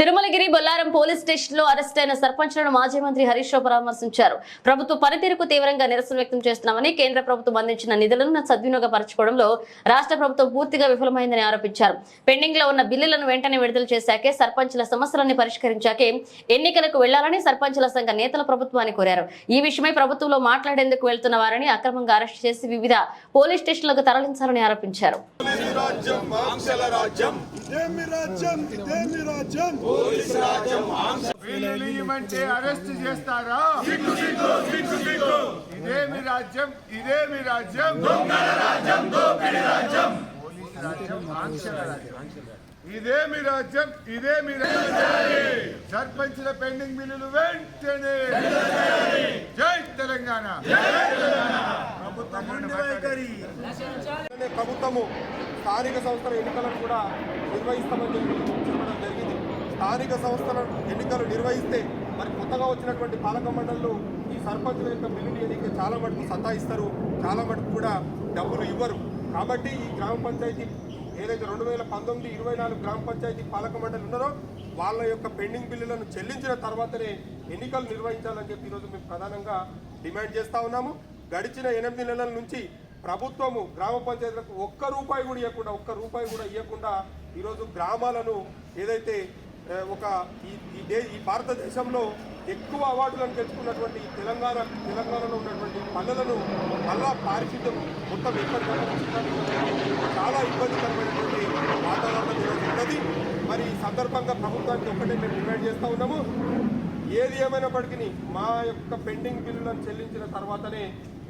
Tirumalagiri Bollaram police స్టేషన్లో arrest అయిన సర్పంచ్లను మాజీ మంత్రి హరీష్ రావు పరామర్శించారు. ప్రభుత్వ పనితీరుకు తీవ్రంగా నిరసన వ్యక్తం చేస్తున్నామని కేంద్ర ప్రభుత్వం అందించిన నిధులను సద్వినియోగపరచుకోవడంలో రాష్ట్ర ప్రభుత్వం పూర్తిగా విఫలమైందని ఆరోపించారు. పెండింగ్లో ఉన్న బిల్లులను వెంటనే విడుదల చేశాకే సర్పంచ్ల సమస్యలన్నీ పరిష్కరించాకే ఎన్నికలకు వెళ్ళాలని సర్పంచ్ల సంఘ నేతల ప్రభుత్వాన్ని కోరారు. ఈ విషయమై ప్రభుత్వంలో మాట్లాడేందుకు వెళ్తున్న వారిని అక్రమంగా అరెస్ట్ చేసి వివిధ పోలీస్ స్టేషన్లకు తరలించాలని ఆరోపించారు. రాజ్యం? రాజ్యం? వీళ్ళు ఇవ్వమంటే అరెస్ట్ చేస్తారా? ఇదేమి రాజ్యం ఇదేమి రాజ్యం. పోలీసు రాజ్యం ఆంక్షల రాజ్యం. ఇదేమి రాజ్యం ఇదేమి రాజ్యం. సర్పంచ్ల పెండింగ్ బిల్లులు వెంటనే. జై తెలంగాణ. ప్రభుత్వం ప్రభుత్వము స్థానిక సంస్థల ఎన్నికలను కూడా నిర్వహిస్తామని చెప్పడం జరిగింది. స్థానిక సంస్థల ఎన్నికలు నిర్వహిస్తే మరి కొత్తగా వచ్చినటువంటి పాలక మండళ్ళు ఈ సర్పంచుల యొక్క బిల్లుని ఎన్నిక చాలా మటుకు సతాయిస్తారు. చాలా మటుకు కూడా డబ్బులు ఇవ్వరు. కాబట్టి ఈ గ్రామ పంచాయతీ ఏదైతే రెండు వేల పంతొమ్మిది ఇరవై నాలుగు గ్రామ పంచాయతీ పాలక మండలి ఉన్నారో వాళ్ళ యొక్క పెండింగ్ బిల్లులను చెల్లించిన తర్వాతనే ఎన్నికలు నిర్వహించాలని చెప్పి ఈరోజు మేము ప్రధానంగా డిమాండ్ చేస్తూ ఉన్నాము. గడిచిన ఎనిమిది నెలల నుంచి ప్రభుత్వము గ్రామ పంచాయతీలకు ఒక్క రూపాయి కూడా ఇవ్వకుండా ఒక్క రూపాయి కూడా ఇవ్వకుండా ఈరోజు గ్రామాలను ఏదైతే ఒక ఈ దే ఈ భారతదేశంలో ఎక్కువ అవార్డులను తెచ్చుకున్నటువంటి తెలంగాణ తెలంగాణలో ఉన్నటువంటి పల్లెలను మళ్ళా పారిశుద్ధ్యం మొత్తం ఎక్కడ చాలా ఇబ్బందికరమైనటువంటి వాతావరణం ఈరోజు ఉన్నది. మరి ఈ సందర్భంగా ప్రభుత్వానికి ఒక్కటే మేము డిమాండ్ చేస్తూ ఉన్నాము. ఏది ఏమైనప్పటికీ మా యొక్క పెండింగ్ బిల్లులను చెల్లించిన తర్వాతనే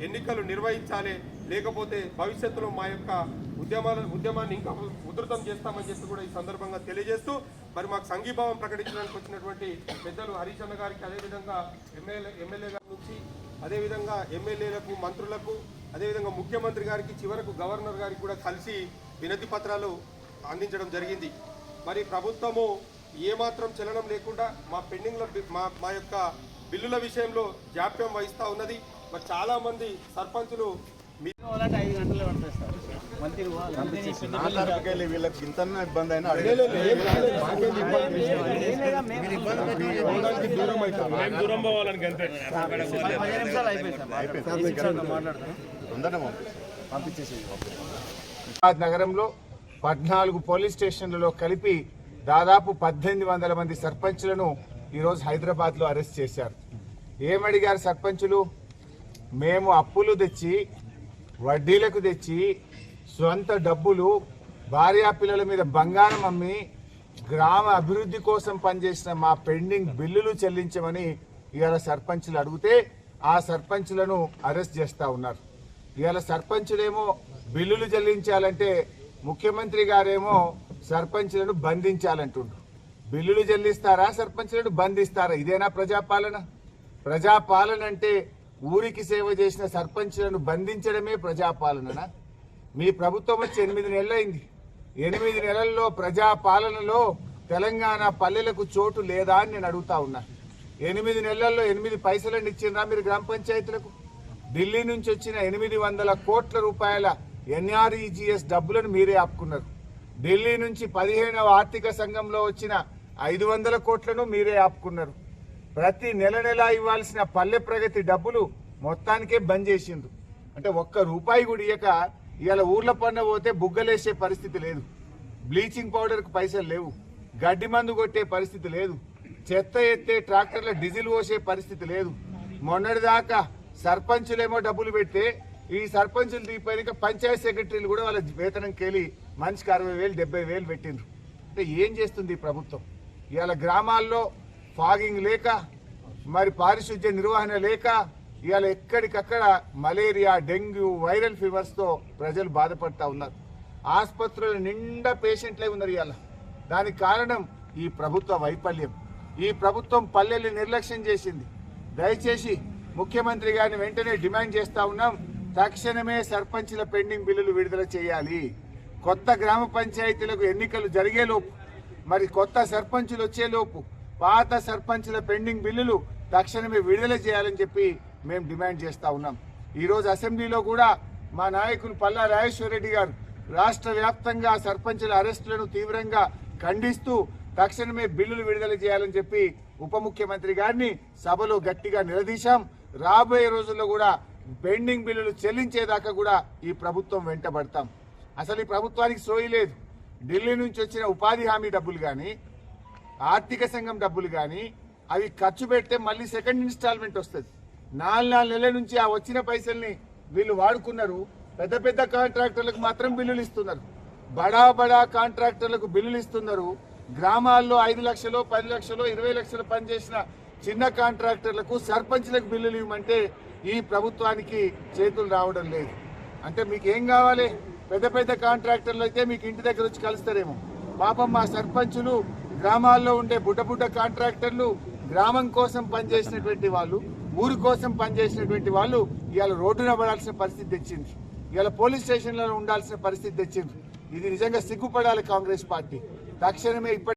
ఎన్నికలు నిర్వహించాలి లేకపోతే భవిష్యత్తులో మా యొక్క ఉద్యమాల ఉద్యమాన్ని ఇంకా ఉధృతం చేస్తామని చెప్పి కూడా ఈ సందర్భంగా తెలియజేస్తూ మరి మాకు సంఘీభావం ప్రకటించడానికి వచ్చినటువంటి పెద్దలు హరీష్ అన్న గారికి అదేవిధంగా ఎమ్మెల్యే ఎమ్మెల్యే గారి నుంచి అదేవిధంగా ఎమ్మెల్యేలకు మంత్రులకు అదేవిధంగా ముఖ్యమంత్రి గారికి చివరకు గవర్నర్ గారికి కూడా కలిసి వినతి పత్రాలు అందించడం జరిగింది. మరి ప్రభుత్వము ఏమాత్రం చలనం లేకుండా మా పెండింగ్ల మా మా యొక్క బిల్లుల విషయంలో జాప్యం వహిస్తూ ఉన్నది. మరి చాలా మంది సర్పంచులు వీళ్ళకి ఇంత ఇబ్బంది అయినా హైదరాబాద్ నగరంలో పద్నాలుగు పోలీస్ స్టేషన్లలో కలిపి దాదాపు పద్దెనిమిది వందల మంది సర్పంచులను ఈరోజు హైదరాబాద్లో అరెస్ట్ చేశారు. ఏమడిగారు సర్పంచులు? మేము అప్పులు తెచ్చి వడ్డీలకు తెచ్చి సొంత డబ్బులు భార్యా పిల్లల మీద బంగారం అమ్మి గ్రామ అభివృద్ధి కోసం పనిచేసిన మా పెండింగ్ బిల్లులు చెల్లించమని ఇవాళ సర్పంచులు అడిగితే ఆ సర్పంచులను అరెస్ట్ చేస్తా ఉన్నారు. ఇవాళ సర్పంచులేమో బిల్లులు చెల్లించాలంటే ముఖ్యమంత్రి గారేమో సర్పంచులను బంధించాలంటుండ్రు. బిల్లులు చెల్లిస్తారా సర్పంచులను బంధిస్తారా? ఇదేనా ప్రజాపాలన? ప్రజాపాలన అంటే ఊరికి సేవ చేసిన సర్పంచులను బంధించడమే ప్రజాపాలననా మీ ప్రభుత్వం వచ్చి ఎనిమిది నెలలైంది. ఎనిమిది నెలల్లో ప్రజాపాలనలో తెలంగాణ పల్లెలకు చోటు లేదా అని నేను అడుగుతా ఉన్నా. ఎనిమిది నెలల్లో ఎనిమిది పైసలను ఇచ్చిందా మీరు గ్రామ పంచాయతీలకు? ఢిల్లీ నుంచి వచ్చిన ఎనిమిది వందల కోట్ల రూపాయల ఎన్ఆర్ఈజిఎస్ డబ్బులను మీరే ఆపుకున్నారు. ఢిల్లీ నుంచి పదిహేనవ ఆర్థిక సంఘంలో వచ్చిన ఐదు వందల కోట్లను మీరే ఆపుకున్నారు. ప్రతి నెల నెల ఇవ్వాల్సిన పల్లె ప్రగతి డబ్బులు మొత్తానికే బంద్ చేసిండు. అంటే ఒక్క రూపాయి కూడా ఇయ్యక ఇవాళ ఊర్ల పన్న పోతే బుగ్గలేసే పరిస్థితి లేదు. బ్లీచింగ్ పౌడర్కి పైసలు లేవు. గడ్డి మందు కొట్టే పరిస్థితి లేదు. చెత్త ఎత్తే ట్రాక్టర్ల డీజిల్ పోసే పరిస్థితి లేదు. మొన్నటిదాకా సర్పంచులేమో డబ్బులు పెడితే ఈ సర్పంచులు దిగిపోయాక పంచాయత్ సెక్రటరీలు కూడా వాళ్ళ వేతనంకి వెళ్ళి మనిషికి అరవై వేలు డెబ్బై వేలు పెట్టిండ్రు. అంటే ఏం చేస్తుంది ఈ ప్రభుత్వం? ఇవాళ గ్రామాల్లో ఫాగింగ్ లేక మరి పారిశుద్ధ్య నిర్వహణ లేక ఇవాళ ఎక్కడికక్కడ మలేరియా డెంగ్యూ వైరల్ ఫీవర్స్తో ప్రజలు బాధపడతా ఉన్నారు. ఆసుపత్రుల నిండా పేషెంట్లే ఉన్నారు ఇవాళ. దానికి కారణం ఈ ప్రభుత్వ వైఫల్యం. ఈ ప్రభుత్వం పల్లెల్ని నిర్లక్ష్యం చేసింది. దయచేసి ముఖ్యమంత్రి గారిని వెంటనే డిమాండ్ చేస్తా ఉన్నాం. తక్షణమే సర్పంచ్ల పెండింగ్ బిల్లులు విడుదల చేయాలి. కొత్త గ్రామ పంచాయతీలకు ఎన్నికలు జరిగేలోపు మరి కొత్త సర్పంచులు వచ్చేలోపు పాత సర్పంచుల పెండింగ్ బిల్లులు తక్షణమే విడుదల చేయాలని చెప్పి మేము డిమాండ్ చేస్తా ఉన్నాం. ఈరోజు అసెంబ్లీలో కూడా మా నాయకులు పల్లా రెడ్డి గారు రాష్ట్ర వ్యాప్తంగా సర్పంచ్ల అరెస్టులను తీవ్రంగా ఖండిస్తూ తక్షణమే బిల్లులు విడుదల చేయాలని చెప్పి ఉప ముఖ్యమంత్రి గారిని సభలో గట్టిగా నిలదీశాం. రాబోయే రోజుల్లో కూడా పెండింగ్ బిల్లులు చెల్లించేదాకా కూడా ఈ ప్రభుత్వం వెంటబడతాం. అసలు ఈ ప్రభుత్వానికి సోయి లేదు. ఢిల్లీ నుంచి వచ్చిన ఉపాధి హామీ డబ్బులు కానీ ఆర్థిక సంఘం డబ్బులు కానీ అవి ఖర్చు పెడితే మళ్ళీ సెకండ్ ఇన్స్టాల్మెంట్ వస్తుంది. నాలుగు నాలుగు నెలల నుంచి ఆ వచ్చిన పైసల్ని వీళ్ళు వాడుకున్నారు. పెద్ద పెద్ద కాంట్రాక్టర్లకు మాత్రం బిల్లులు ఇస్తున్నారు. బడా బడా కాంట్రాక్టర్లకు బిల్లులు ఇస్తున్నారు. గ్రామాల్లో ఐదు లక్షలు పది లక్షలు ఇరవై లక్షలు పనిచేసిన చిన్న కాంట్రాక్టర్లకు సర్పంచ్లకు బిల్లులు ఇవ్వమంటే ఈ ప్రభుత్వానికి చేతులు రావడం లేదు. అంటే మీకు ఏం కావాలి? పెద్ద పెద్ద కాంట్రాక్టర్లు అయితే మీకు ఇంటి దగ్గర వచ్చి కలుస్తారేమో. పాపం మా సర్పంచులు గ్రామాల్లో ఉండే బుడ్డ బుడ్డ కాంట్రాక్టర్లు గ్రామం కోసం పనిచేసినటువంటి వాళ్ళు ఊరి కోసం పనిచేసినటువంటి వాళ్ళు ఇవాళ రోడ్డున పడాల్సిన పరిస్థితి తెచ్చింది ఇవాళ పోలీస్ స్టేషన్లలో ఉండాల్సిన పరిస్థితి తెచ్చింది ఇది నిజంగా సిగ్గుపడాలి కాంగ్రెస్ పార్టీ. తక్షణమే ఇప్పటి